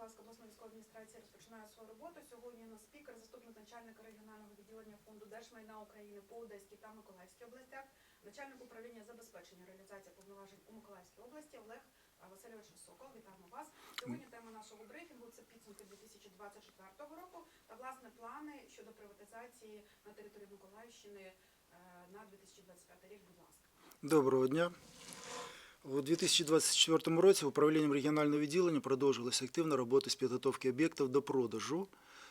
Миколаївської обласної військової адміністрації розпочинає свою роботу. Сьогодні на спікер, заступник начальника регіонального відділення фонду Держмайна України по Одеській та Миколаївській областях, начальник управління забезпечення реалізації повноважень у Миколаївській області Олег Васильович Сокол. Вітаємо вас. Сьогодні тема нашого брифінгу це підсумки 2024 року та власне плани щодо приватизації на території Миколаївщини е, на 2025 рік. Будь ласка. Доброго дня. У 2024 році управлінням регіонального відділення продовжилася активна робота з підготовки об'єктів до продажу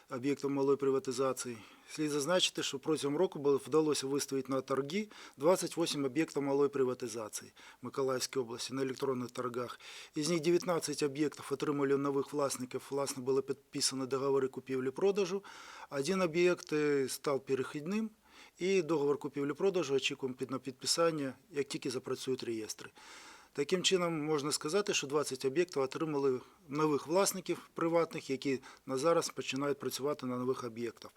об'єктів малої приватизації. Слід зазначити, що протягом року вдалося виставити на торги 28 об'єктів малої приватизації Миколаївській області на електронних торгах. Із них 19 об'єктів отримали нових власників, власне, були підписані договори купівлі-продажу. Один об'єкт е, став перехідним, і договор купівлі-продажу очікуємо на підписання, як тільки запрацюють реєстри. Таким чином, можна сказати, що 20 об'єктів отримали нових власників приватних, які на зараз починають працювати на нових об'єктах.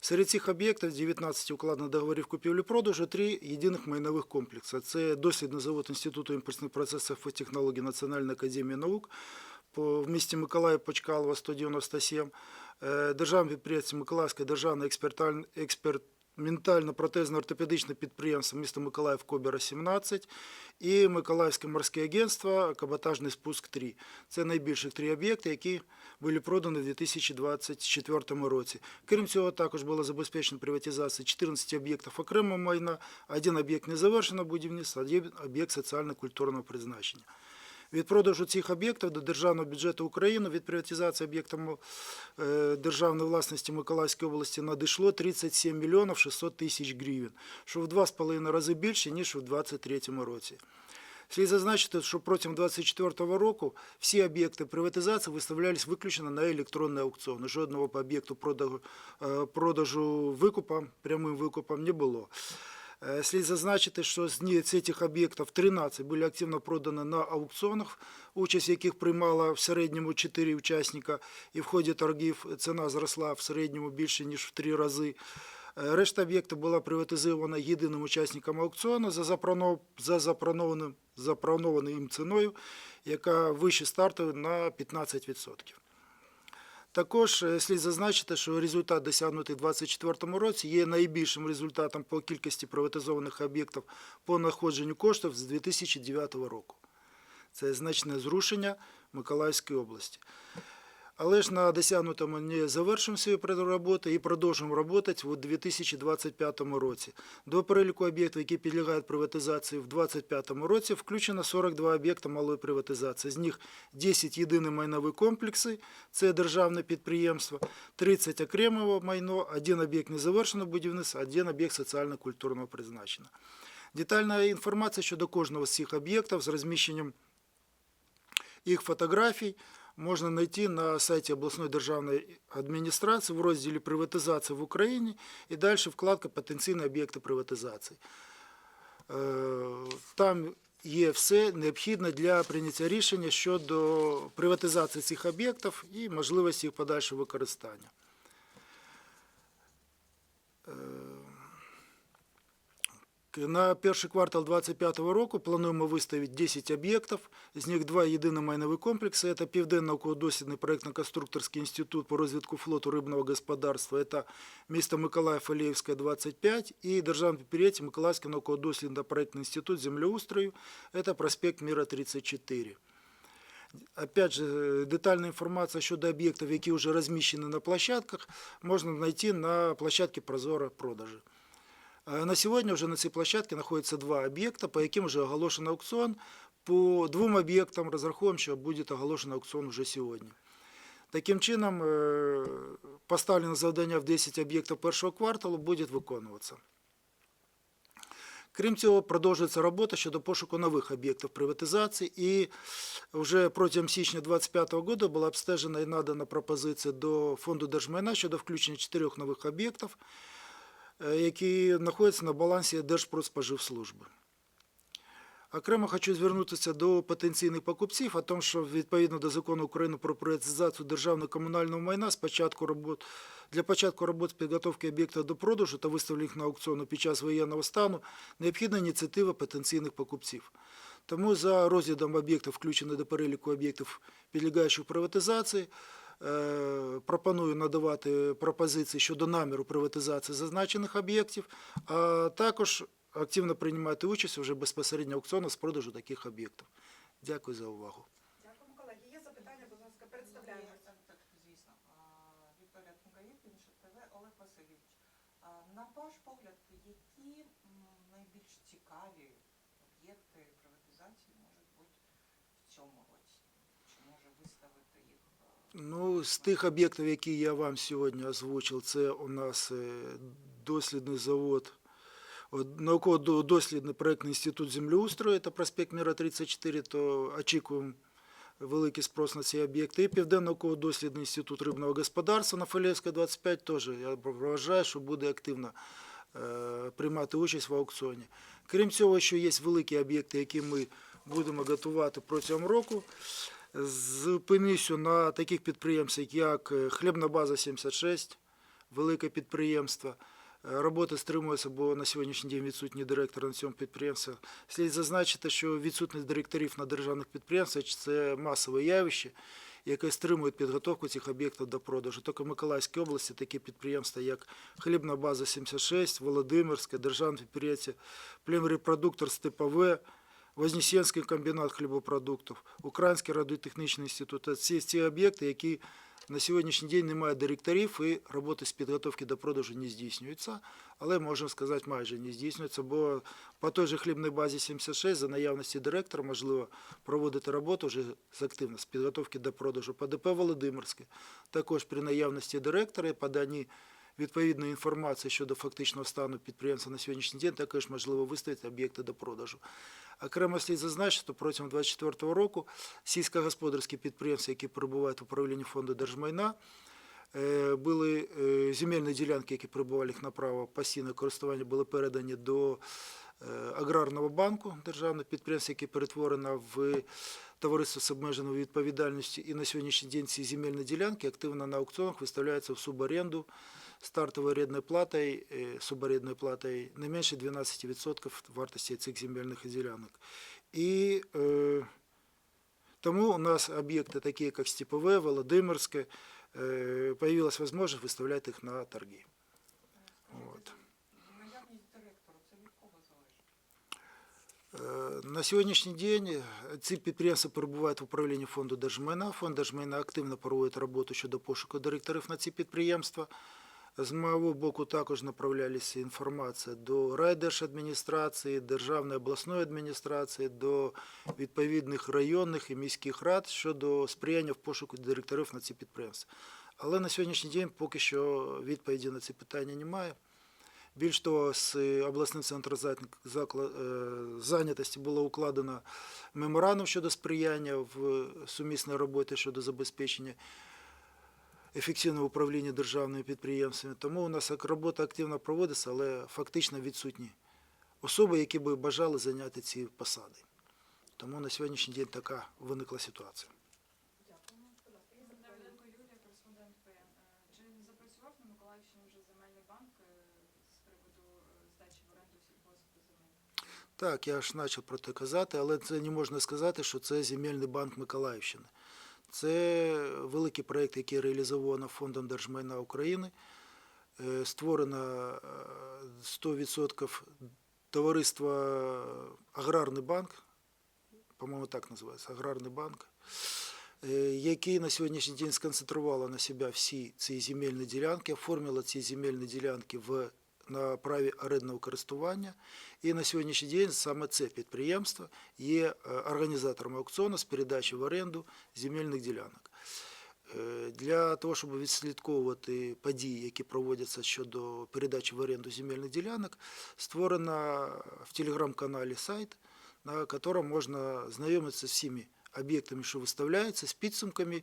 Серед цих об'єктів 19 укладено договорів купівлі-продажу, три єдиних майнових комплекси. Це дослідний завод Інституту імпульсних процесів і технологій Національної академії наук в місті Миколаїв Почкалова 197, е, державне підприємство Миколаївське державне експерталь- експериментально-протезно-ортопедичне підприємство міста Миколаїв Кобера 17 і Миколаївське морське агентство Каботажний спуск 3. Це найбільших три об'єкти, які були продані в 2024 році. Крім цього, також була забезпечена приватизація 14 об'єктів окремого майна, один об'єкт незавершеного будівництва, один об'єкт соціально-культурного призначення. Від продажу цих об'єктів до державного бюджету України від приватизації об'єктів е, державної власності Миколаївської області надійшло 37 мільйонів 600 тисяч гривень, що в 2,5 рази більше, ніж у 2023 році. Слід зазначити, що протягом 2024 року всі об'єкти приватизації виставлялись виключно на електронний аукціон. Жодного об'єкту продажу, е, продажу викупа, прямим викупом не було. Е, Слід зазначити, що з цих об'єктів 13 були активно продані на аукціонах, участь яких приймала в середньому 4 учасника, і в ході торгів ціна зросла в середньому більше, ніж в 3 рази. Е, Решта об'єктів була приватизована єдиним учасником аукціону за запропоно- за їм ціною, яка вище стартової на 15%. Також е, слід зазначити, що результат досягнутий у 2024 році є найбільшим результатом по кількості приватизованих об'єктів по знаходженню коштів з 2009 року. Це значне зрушення Миколаївської області. Але ж на досягнутому не завершимо свою роботу і продовжуємо працювати у 2025 році. До переліку об'єктів, які підлягають приватизації в 2025 році, включено 42 об'єкти малої приватизації. З них 10 єдині майнові комплекси, це державне підприємство, 30 окремого майно, один об'єкт незавершеного будівництва, один об'єкт соціально-культурного призначення. Детальна інформація щодо кожного з цих об'єктів з розміщенням їх фотографій можна знайти на сайті обласної державної адміністрації в розділі Приватизація в Україні і далі вкладка Потенційні об'єкти приватизації. Е, Там є все необхідне для прийняття рішення щодо приватизації цих об'єктів і можливості їх подальшого використання. Е, На перший квартал 2025 року плануємо виставити 10 об'єктів, з них два єдині майнові комплекси. Це Південно-науково-дослідний проєктно-конструкторський інститут по розвитку флоту рибного господарства, це місто Миколаїв, Аліївська, 25, і державне підприємство Миколаївський науково-дослідний проєктний інститут землеустрою, це проспект Міра 34. Опять же, детальна інформація щодо об'єктів, які вже розміщені на площадках, можна знайти на площадці Прозоро продажі. Е, На сьогодні вже на цій площадці знаходяться два об'єкти, по яким вже оголошено аукціон. По двом об'єктам розраховуємо, що буде оголошено аукціон вже сьогодні. Таким чином, е, поставлене завдання в 10 об'єктів першого кварталу буде виконуватися. Крім цього, продовжується робота щодо пошуку нових об'єктів приватизації. І вже протягом січня 2025 року була обстежена і надана пропозиція до фонду держмайна щодо включення чотирьох нових об'єктів, які знаходяться на балансі Держпродспоживслужби. Окремо хочу звернутися до потенційних покупців, о тому, що відповідно до закону України про приватизацію державного комунального майна спочатку робот, для початку робот з підготовки об'єкта до продажу та виставлення на аукціону під час воєнного стану необхідна ініціатива потенційних покупців. Тому за розглядом об'єктів, включених до переліку об'єктів, підлягаючих приватизації, е, пропоную надавати пропозиції щодо наміру приватизації зазначених об'єктів, а також активно приймати участь вже безпосередньо в аукціонах з продажу таких об'єктів. Дякую за увагу. Дякуємо, колеги. Є запитання, будь ласка, представляємо. Звісно. Вікторія Тунгаїв, інше ТВ, Олег Васильович. На ваш погляд, які найбільш цікаві об'єкти приватизації можуть бути в цьому році? Чи може виставити е, Ну, з тих об'єктів, які я вам сьогодні озвучив, це у нас е, дослідний завод, науково-дослідний проєктний інститут землеустрою, це проспект Міра 34, то очікуємо великий спрос на ці об'єкти. І Південний науково-дослідний інститут рибного господарства на Фалєвська 25 теж, я вважаю, що буде активно е, приймати участь в аукціоні. Крім цього, що є великі об'єкти, які ми будемо готувати протягом року. Зупинюся на таких підприємствах, як Хлібна база 76, велике підприємство. Е, Робота стримується, бо на сьогоднішній день відсутній директор на цьому підприємстві. Слід зазначити, що відсутність директорів на державних підприємствах це масове явище, яке стримує підготовку цих об'єктів до продажу. Тільки в Миколаївській області такі підприємства, як Хлібна база 76, Володимирське, державне підприємство Племрепродуктор Степове, Вознесенський комбінат хлібопродуктів, Український радіотехнічний інститут. Це ці, об'єкти, які на сьогоднішній день немає директорів і роботи з підготовки до продажу не здійснюються, але можна сказати, майже не здійснюються, бо по той же хлібній базі 76 за наявності директора можливо проводити роботу вже з активно з підготовки до продажу. По ДП Володимирське також при наявності директора і поданні відповідної інформації щодо фактичного стану підприємства на сьогоднішній день також можливо виставити об'єкти до продажу. Окремо слід зазначити, що протягом 2024 року сільськогосподарські підприємства, які перебувають в управлінні фонду держмайна, е, були е, земельні ділянки, які перебували на право постійного користування, були передані до е, аграрного банку державного підприємства, яке перетворено в товариство з обмеженою відповідальністю. І на сьогоднішній день ці земельні ділянки активно на аукціонах виставляються в суборенду стартовою орендною платою, е, суборендною платою не менше 12% вартості цих земельних ділянок. І е, тому у нас об'єкти, такі як Степове, Володимирське, е, появилась можливість виставляти їх на торги. Скажіть, От. Наявність директора, це від кого залежить? Е, На сьогоднішній день ці підприємства перебувають в управлінні фонду держмайна. Фонд держмайна активно проводить роботу щодо пошуку директорів на ці підприємства. З мого боку також направлялася інформація до райдержадміністрації, Державної обласної адміністрації, до відповідних районних і міських рад щодо сприяння в пошуку директорів на ці підприємства. Але на сьогоднішній день поки що відповіді на ці питання немає. Більш того, з обласним центром е, зайнятості було укладено меморандум щодо сприяння в сумісній роботі щодо забезпечення ефективного управління державними підприємствами. Тому у нас робота активно проводиться, але фактично відсутні особи, які би бажали зайняти ці посади. Тому на сьогоднішній день така виникла ситуація. Так, я ж почав про це казати, але це не можна сказати, що це земельний банк Миколаївщини. Це великий проєкт, який реалізовано Фондом держмайна України. Е, Створено е, 100% товариство Аграрний банк, по-моєму, так називається Аграрний банк, е, який на сьогоднішній день сконцентрувало на себе всі ці земельні ділянки, оформило ці земельні ділянки в, на праві орендного користування. І на сьогоднішній день саме це підприємство є е, організатором аукціону з передачі в оренду земельних ділянок. Е, Для того, щоб відслідковувати події, які проводяться щодо передачі в оренду земельних ділянок, створено в телеграм-каналі сайт, на якому можна знайомитися з всіми об'єктами, що виставляються, з підсумками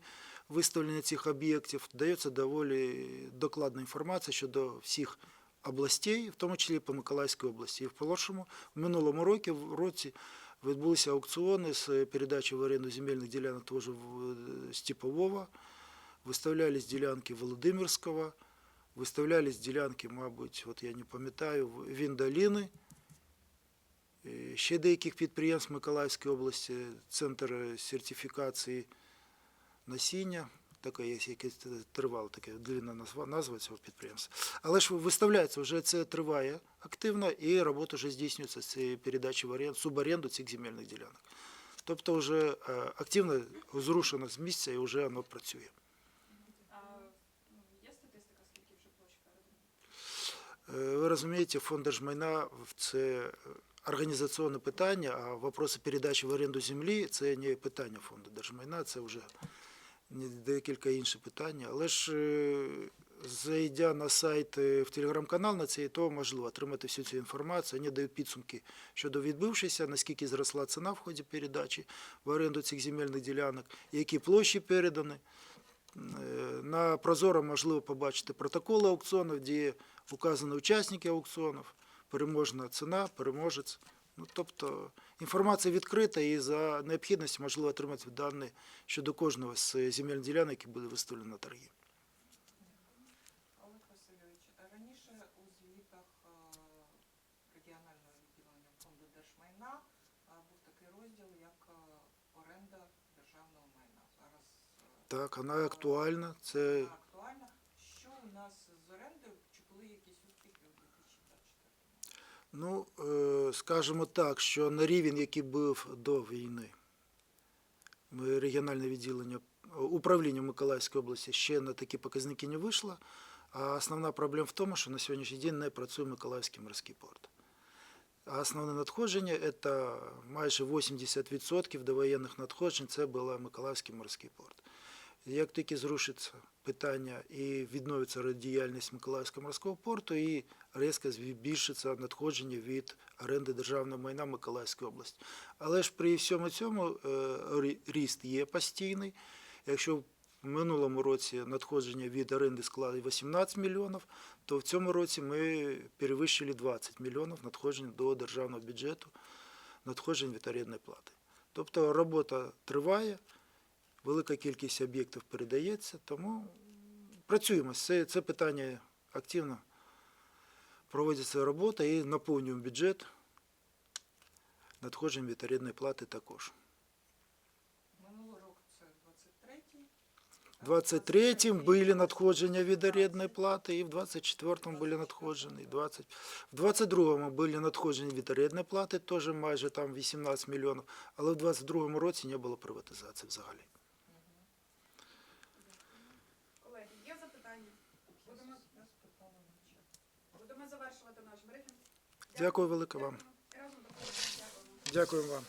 виставлення цих об'єктів. Дається доволі докладна інформація щодо всіх областей, в тому числі по Миколаївській області. І в прошлому, в минулому році, в році відбулися аукціони з передачі в оренду земельних ділянок теж в е, Степового, виставлялись ділянки Володимирського, виставлялись ділянки, мабуть, от я не пам'ятаю, Віндаліни, е, ще деяких підприємств Миколаївської області, центр сертифікації насіння. Таке є якесь тривало, таке длинна назва, назва цього підприємства. Але ж виставляється, вже це триває активно, і робота вже здійснюється з цієї передачі в оренду, суборенду цих земельних ділянок. Тобто вже е, активно зрушено з місця і вже воно працює. Ну? Е, Ви розумієте, фонд держмайна це організаційне питання, а вопроси передачі в оренду землі це не питання фонду держмайна, це вже декілька інші питання. Але ж е, зайдя на сайт е, в телеграм-канал на цей, то можливо отримати всю цю інформацію. Вони дають підсумки щодо відбившися, наскільки зросла ціна в ході передачі в оренду цих земельних ділянок, які площі передані. Е, На Прозоро можливо побачити протоколи аукціонів, де указані учасники аукціонів, переможна ціна, переможець. Ну, тобто інформація відкрита і за необхідності можливо отримати дані щодо кожного з земельних ділянок, які буде виставлено на торги. Олег Васильович, раніше у звітах е, регіонального відділення фонду держмайна е, був такий розділ, як е, оренда державного майна. Зараз Так, вона актуальна. Це вона актуальна. Що у нас з орендою? Чи були якісь успіхи у 2024 Ну, скажімо так, що на рівень, який був до війни, ми- регіональне відділення управління Миколаївської області ще на такі показники не вийшло. А основна проблема в тому, що на сьогоднішній день не працює Миколаївський морський порт. А основне надходження це майже 80% довоєнних надходжень це була Миколаївський морський порт. Як тільки зрушиться питання і відновиться діяльність Миколаївського морського порту, і різко збільшиться надходження від оренди державного майна Миколаївської області. Але ж при всьому цьому е, ріст є постійний. Якщо в минулому році надходження від оренди склали 18 мільйонів, то в цьому році ми перевищили 20 мільйонів надходжень до державного бюджету, надходжень від орендної плати. Тобто робота триває, велика кількість об'єктів передається, тому працюємо. Це, це питання активно проводиться робота і наповнюємо бюджет надходжень від орендної плати також. Минулий рік це 23-й. В 23-м були надходження від орендної плати, і в 24-му були надходження, і 20... в 22-му були надходження від орендної плати, теж майже там 18 мільйонів, але в 22-му році не було приватизації взагалі. Колеги, є запитання? Будемо, Я спитала на чат. будемо завершувати наш брифінг. Дякую велике вам. Дякую вам.